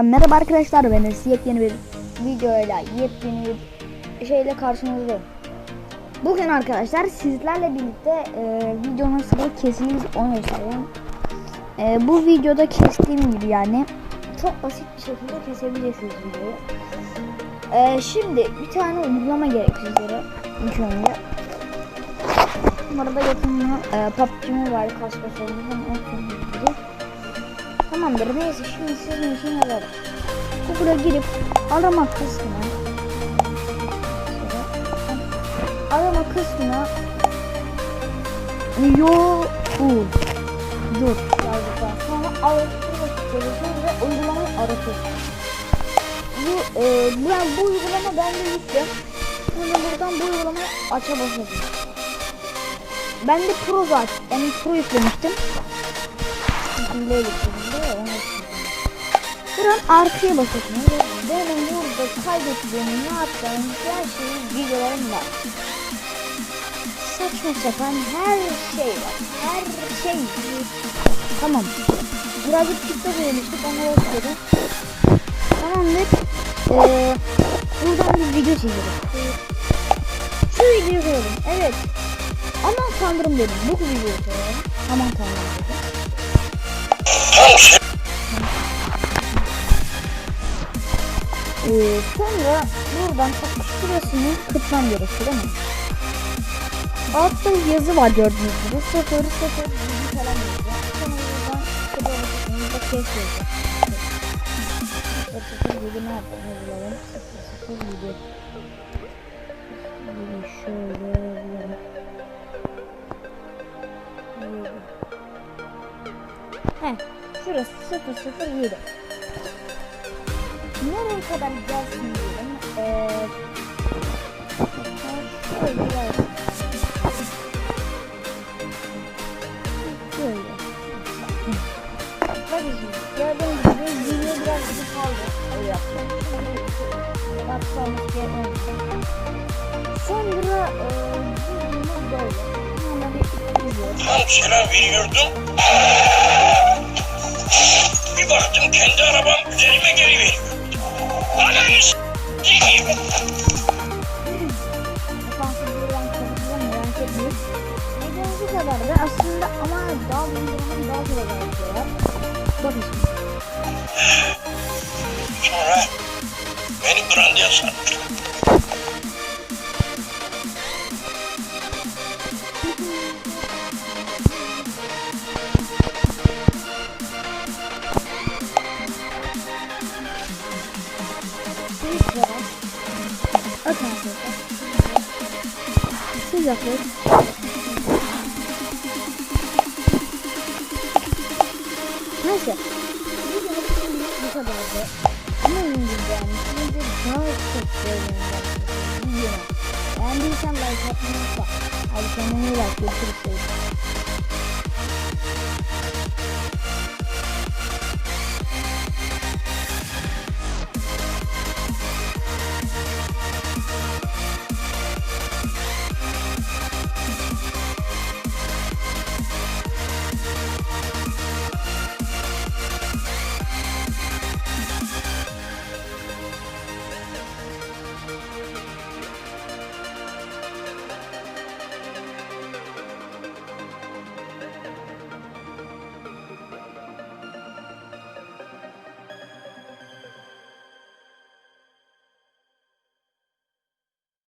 Merhaba arkadaşlar ben Enes. yepyeni bir videoyla yepyeni bir şeyle karşınızdayım. Bugün arkadaşlar sizlerle birlikte e, video nasıl kesilir onu göstereceğim. E, bu videoda kestiğim gibi yani çok basit bir şekilde kesebilirsiniz videoyu. E, şimdi bir tane uygulama gerek sizlere ilk önce. Bu arada yakında e, PUBG'mi var kaç kaç olduğunu unutmayın. Tamamdır neyse şimdi sizin için yazarım. Google'a girip arama kısmına arama kısmına yo bu dur yazdıktan sonra araştırma ve uygulamayı aratıyorsunuz. Bu, e, yani bu uygulama bende yüklü. Şimdi buradan bu uygulamayı aça. Ben de Pro zaten. Yani Pro yüklemiştim. Hile de onu Buradan arkaya basıyorsunuz. Benim burada kaydettiğim, ne yaptığım her şeyi videolarım var. Saçma sapan her şey var. Her şey. Tamam. Birazcık TikTok demiştik. Onları okuyordum. Tamamdır. Ee, buradan bir video çekelim. Şu videoyu koyalım. Evet. Aman tanrım dedim. Bu videoyu koyalım. Aman tanrım dedim. Ee, sonra buradan şurasını kırpmam gerekiyor değil mi? Altta yazı var gördüğünüz gibi. 0 0 bilgi falan yazıyor. Sonra buradan kırpabilirsiniz. Da kes yazıyor. 0 0 bilgi ne yapalım? Bulalım. 0 0 bilgi. Bilgi şöyle bulalım. Heh, şurası 007. Nereye kadar gelsin diyelim. Ee, şöyle gelsin. Şöyle. Bakın gördüğünüz gibi video biraz bir kaldı. Öyle. Bakmamız gerekiyor. Sonra e, videomuz böyle. Hemen bir izliyoruz. Tam selam veriyordum. Bir baktım kendi arabam üzerime geri veriyor. Ananı s**eyim. Bu aslında ama daha büyük daha fazla var. Sonra beni brandıya sarmışlar. Bakın arkadaşlar. Sıcaklık. Neyse. Bu kadardı. Yani. Şimdi daha çok Videomu. Beğendiysen like atmayı unutma. Hadi kendine iyi bak. Görüşürüz.